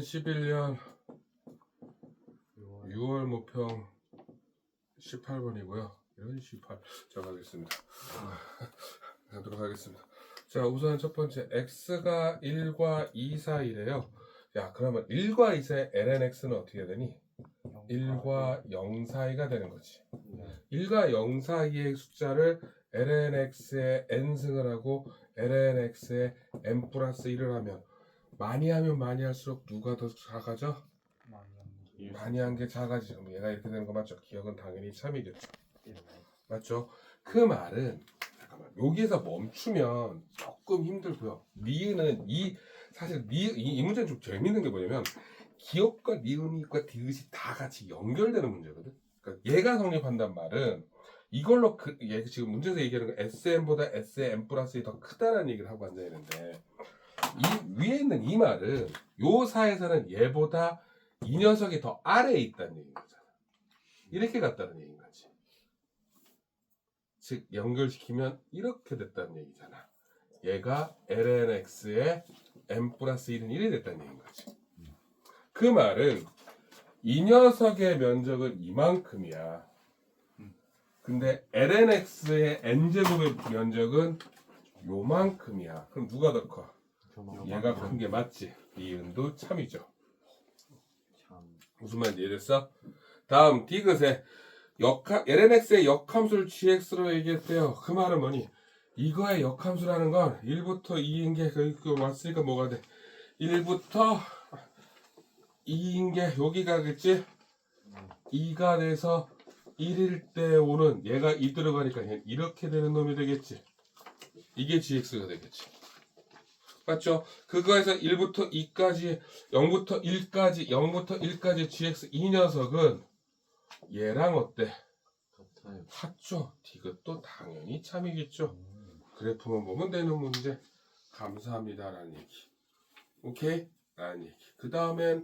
2011년 6월 모평 18번이고요. 이런 18. 자, 가겠습니다. 가도록 하겠습니다. 자, 우선 첫 번째, x가 1과 2 사이래요. 야, 그러면 1과 2 사이 lnx는 어떻게 되니? 1과 0 사이가 되는 거지. 1과 0 사이의 숫자를 lnx에 n승을 하고 lnx에 n 플러스 1을 하면 많이 하면 많이 할수록 누가 더 작아져? 많이 한게 작아지죠. 그럼 얘가 이렇게 되는 거 맞죠? 기억은 당연히 참이겠죠. 맞죠? 그 말은 잠깐만 여기에서 멈추면 조금 힘들고요. 니은은 이 사실 니, 이, 이 문제는 좀 재밌는 게 뭐냐면 기억과 니은과 디귿이 다 같이 연결되는 문제거든. 그러니까 얘가 성립한단 말은 이걸로 그, 얘 지금 문제에서 얘기하는 거 SM보다 SM 플러스 더 크다는 얘기를 하고 앉아 있는데 이 위에 있는 이 말은 요 사에서는 얘보다 이 녀석이 더 아래에 있다는 얘기인 거잖아. 이렇게 갔다는 얘기인 거지. 즉 연결시키면 이렇게 됐다는 얘기잖아. 얘가 lnx에 m 플러스 1은 1이 됐다는 얘기인 거지. 그 말은 이 녀석의 면적은 이만큼이야. 근데 lnx의 n제곱의 면적은 요만큼이야. 그럼 누가 더 커? 얘가 큰 게 맞지. 이은도 참이죠. 무슨 말인지 이해됐어? 다음 디귿의 역함 lnx의 역함수를 gx로 얘기했대요. 그 말은 뭐니? 이거의 역함수라는 건 1부터 2인 게 그, 그 왔으니까 뭐가 돼? 1부터 2인 게 여기 가겠지? 2가 돼서 1일 때 오는 얘가 2 들어가니까 얘 이렇게 되는 놈이 되겠지. 이게 gx가 되겠지. 맞죠? 그거에서 1부터 2까지 0부터 1까지 0부터 1까지 gx 이 녀석은 얘랑 어때? 같아요. 같죠? 디귿도 당연히 참이겠죠. 그래프만 보면 되는 문제. 감사합니다라는 얘기. 오케이? 라는 얘기. 그 다음엔